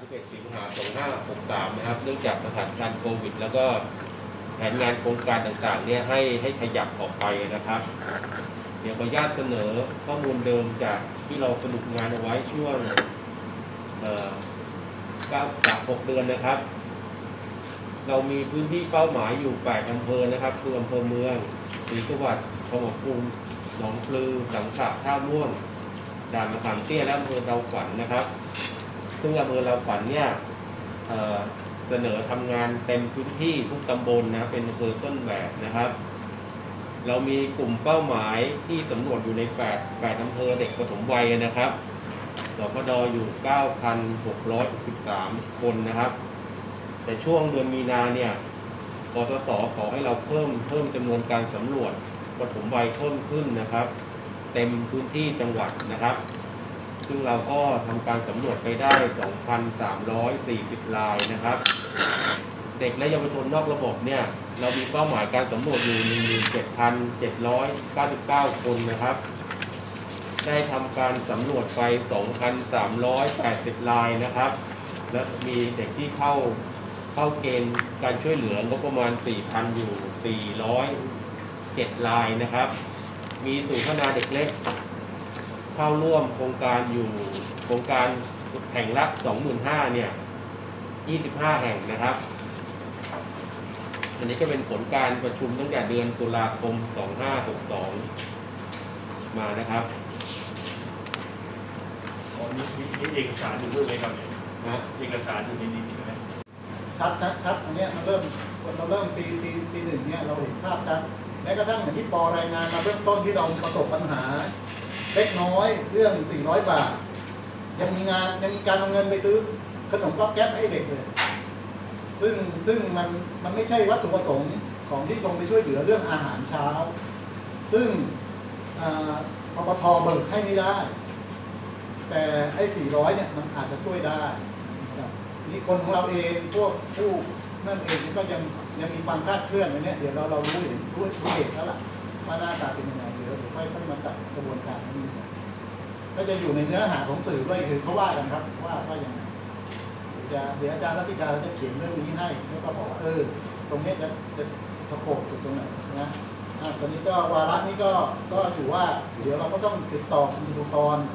31สิงหา2563 นะครับ เนื่องจากสถานการณ์โควิด แล้วก็แผนงานโครงการต่างๆ เนี่ยให้ให้ขยับออกไปนะครับ เดี๋ยวขออนุญาตเสนอข้อมูลเดิมจากที่เราสรุปงานเอาไว้ช่วงเอ่อ9จาก6เดือนนะครับ เรามีพื้นที่เป้าหมายอยู่ 8 อำเภอนะครับ คืออำเภอเมืองศรีสวัสดิ์พหลภูมิหนองปลือสังขะท่าม่วงด่านมะขามเตี้ยและอำเภอเราขวัญนะครับ ซึ่งอำเภอเราขวัญเนี่ยเเสนอทำงานเต็มพื้นที่ทุกตำบลนะเป็นอำเภอต้นแบบนะครับ เรามีกลุ่มเป้าหมายที่สำรวจอยู่ใน8 8อำเภอเด็กปฐมวัยนะครับสพดอยู่ 9,663คนนะครับ แต่ช่วงเดือนมีนาเนี่ยกสศขอให้เราเพิ่มเพิ่มจำนวนการสำรวจปฐมวัยเพิ่มขึ้นนะครับ เต็มพื้นที่จังหวัดนะครับ ซึ่งเราก็ทำการสำรวจไปได้ 2,340 รายนะครับ เด็กและเยาวชนนอกระบบเนี่ย เรามีเป้าหมายการสำรวจอยู่ 17,799 คนนะครับ ได้ทำการสำรวจไป 2,380 รายนะครับ และมีเด็กที่เข้าเข้าเกณฑ์การช่วยเหลืองบประมาณ 4,000 อยู่ 407 รายนะครับ มีศูนย์พัฒนาเด็กเล็ก เข้าร่วมโครงการอยู่โครงการแห่งละ25,000เนี่ย25 แห่งนะครับ อันนี้ก็เป็นผลการประชุมตั้งแต่เดือนตุลาคม 2562 มานะครับอ๋อมีมีมีเอกสารอยู่ด้วยไหมครับเนี่ยนะเอกสารอยู่ในนี้ใช่ไหมชัดชัดชัดอันเนี้ยมันเริ่มเราเริ่มปีปีปีหนึ่งเนี่ยเราเห็นภาพชัดแม้กระทั่งอย่างที่ปอรายงานมาเบื้องต้นที่เราประสบปัญหา เล็กน้อยเรื่อง 400 บาท ยังมีงานยังมีการเอาเงินไปซื้อขนมก๊อบแก๊บให้เด็กเลย ซึ่งซึ่งมันมันไม่ใช่วัตถุประสงค์ของที่ลงไปช่วยเหลือเรื่องอาหารเช้า ซึ่งอ่าปปทเบิกให้ไม่ได้ แต่ไอ้ 400 เนี่ยมันอาจจะช่วยได้นี่คนของเราเองพวกผู้นั่นเองก็ยังยังมีความคลาดเคลื่อนอันเนี้ยเดี๋ยวเราเรารู้เห็นรู้เหตุแล้วล่ะว่าหน้าตาเป็นยังไงเดี๋ยวเดี๋ยว ค่อยค่อยมาสั่กระบวนการนี้ก็จะอยู่ในเนื้อหาของสื่อด้วยคือเขาว่ากันครับ ว่าว่ายังไงเดี๋ยวจะเดี๋ยวอาจารย์รัศกาจะเขียนเรื่องนี้ให้แล้วก็บอกว่าเออ ตรงนี้จะจะสะโขบจุดตรงไหนนะอะตอนนี้ก็วาระนี้ก็ก็ถือว่า เดี๋ยวเราก็ต้องติดต่อคุณอุปกรณ์